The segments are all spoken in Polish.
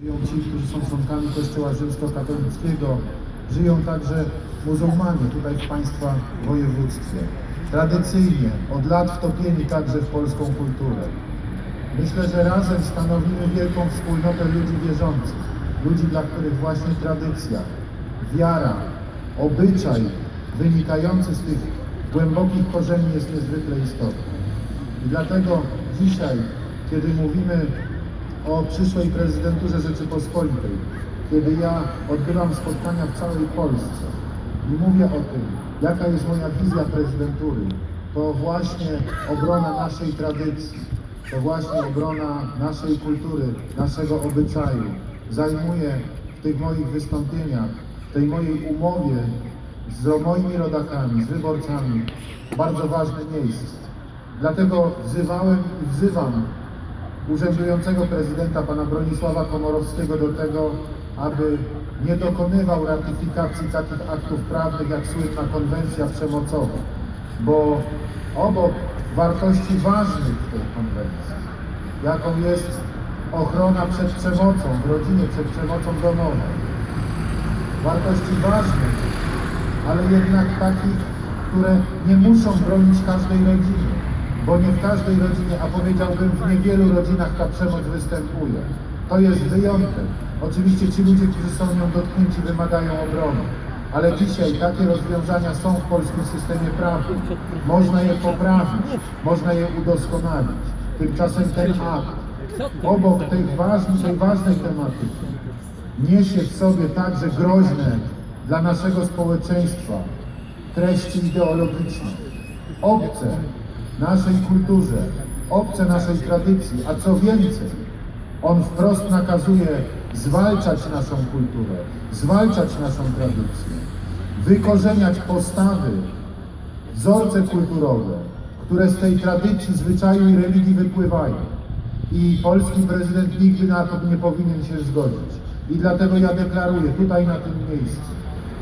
Żyją ci, którzy są członkami Kościoła Rzymskokatolickiego, żyją także muzułmanie tutaj w Państwa województwie. Tradycyjnie, od lat wtopieni także w polską kulturę. Myślę, że razem stanowimy wielką wspólnotę ludzi wierzących, ludzi, dla których właśnie tradycja, wiara, obyczaj wynikający z tych głębokich korzeni jest niezwykle istotny. I dlatego dzisiaj, kiedy mówimy o przyszłej prezydenturze Rzeczypospolitej, kiedy ja odbywam spotkania w całej Polsce i mówię o tym, jaka jest moja wizja prezydentury, to właśnie obrona naszej tradycji, to właśnie obrona naszej kultury, naszego obyczaju zajmuje w tych moich wystąpieniach, w tej mojej umowie z moimi rodakami, z wyborcami bardzo ważne miejsce. Dlatego wzywałem i wzywam urzędującego prezydenta pana Bronisława Komorowskiego do tego, aby nie dokonywał ratyfikacji takich aktów prawnych jak słynna konwencja przemocowa, bo obok wartości ważnych tej konwencji, jaką jest ochrona przed przemocą w rodzinie, przed przemocą domową, wartości ważnych, ale jednak takich, które nie muszą bronić każdej rodziny, bo nie w każdej rodzinie, a powiedziałbym w niewielu rodzinach ta przemoc występuje. To jest wyjątek. Oczywiście ci ludzie, którzy są nią dotknięci, wymagają obrony. Ale dzisiaj takie rozwiązania są w polskim systemie prawnym. Można je poprawić, można je udoskonalić. Tymczasem ten akt, obok tej ważnej, tej ważnej tematyki, niesie w sobie także groźne dla naszego społeczeństwa treści ideologiczne, obce naszej kulturze, obce naszej tradycji, a co więcej, on wprost nakazuje zwalczać naszą kulturę, zwalczać naszą tradycję, wykorzeniać postawy, wzorce kulturowe, które z tej tradycji, zwyczaju i religii wypływają. I polski prezydent nigdy na to nie powinien się zgodzić. I dlatego ja deklaruję tutaj na tym miejscu,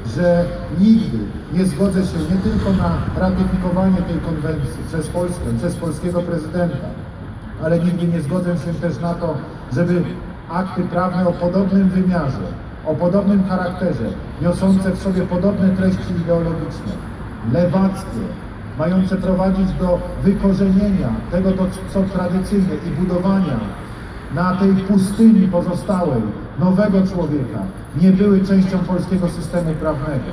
że nigdy nie zgodzę się nie tylko na ratyfikowanie tej konwencji przez Polskę, przez polskiego prezydenta, ale nigdy nie zgodzę się też na to, żeby akty prawne o podobnym wymiarze, o podobnym charakterze, niosące w sobie podobne treści ideologiczne, lewackie, mające prowadzić do wykorzenienia tego, co tradycyjne i budowania na tej pustyni pozostałej nowego człowieka, nie były częścią polskiego systemu prawnego.